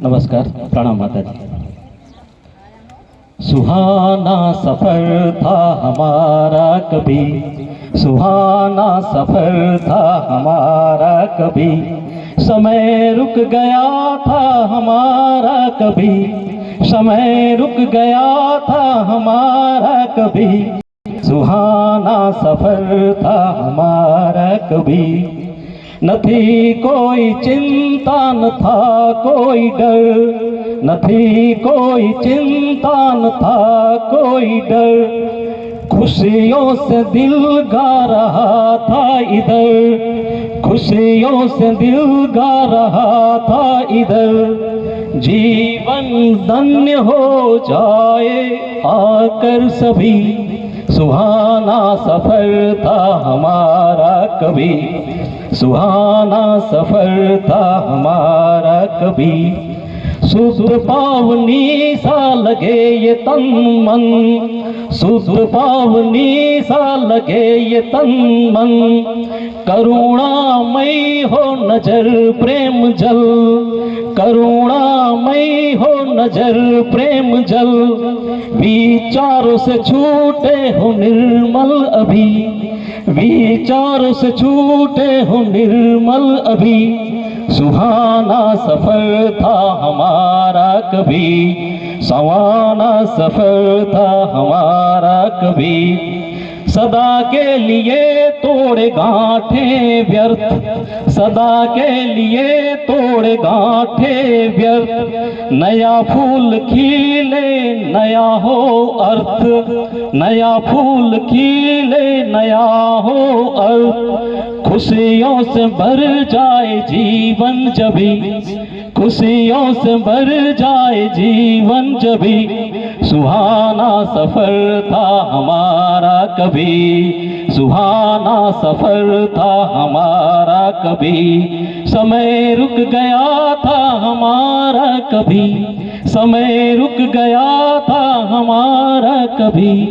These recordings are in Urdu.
نمسکار سہانا سفر تھا ہمارا کبھی سہانا سفر تھا ہمارا کبھی سمے رک گیا تھا ہمارا کبھی سمئے رک گیا تھا ہمارا کبھی سہانا سفر تھا ہمارا کبھی کوئی કોઈ ચિંતા ન کوئی ڈر۔ ડર નથી કોઈ ચિંતા ન થા خوشیوں سے دل گا رہا تھا ادھر۔ خوشیوں سے دل گا رہا تھا ادھر۔ جیون دن ہو جائے، آ کر سبھی سہانا سفر تھا ہمارا کبھی۔ سہانا سفر تھا ہمارا کبھی۔ سد پاونی سا لگے یہ تن من۔ سود پاونی سا لگے یہ تن من۔ کرونا مئی ہو نجر پریم جل۔ کروڑا مئی ہو نظر پریم جل۔ ویچاروں سے چھوٹے ہو نرمل ابھی۔ ویچاروں سے چھوٹے ہو نرمل ابھی۔ سہانا سفر تھا ہمارا کبھی۔ سوانا سفر تھا ہمارا کبھی۔ صدا کے لیے توڑے گاٹھے ویرت صدا کے لیے توڑے گاٹھے ویرت نیا پھول کھیلے، نیا ہو ارتھ۔ نیا پھول کھیلے، نیا ہو ارتھ۔ خوشیوں سے بھر جائے جیون جبھی۔ خوشیوں سے بھر جائے جیون جبھی۔ سہانا سفر تھا ہمارا کبھی۔ سہانا سفر تھا ہمارا کبھی۔ سمے رک گیا تھا ہمارا کبھی۔ سمے رک گیا تھا ہمارا کبھی۔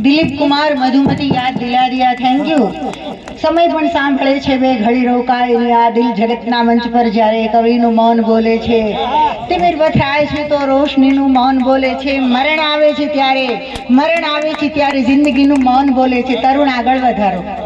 દિલીપ કુમાર, મધુમતી યાદ દિલા થેન્ક યુ સમય પણ સાંભળે છે બે ઘડી રોકાયેલી આ દિલ જગતના મંચ પર જ્યારે કવિનું મૌન બોલે છે, તિમિર થાય છે તો રોશનીનું મૌન બોલે છે, મરણ આવે છે ત્યારે, મરણ આવે છે ત્યારે જિંદગીનું મૌન બોલે છે. તરુણ આગળ વધારો.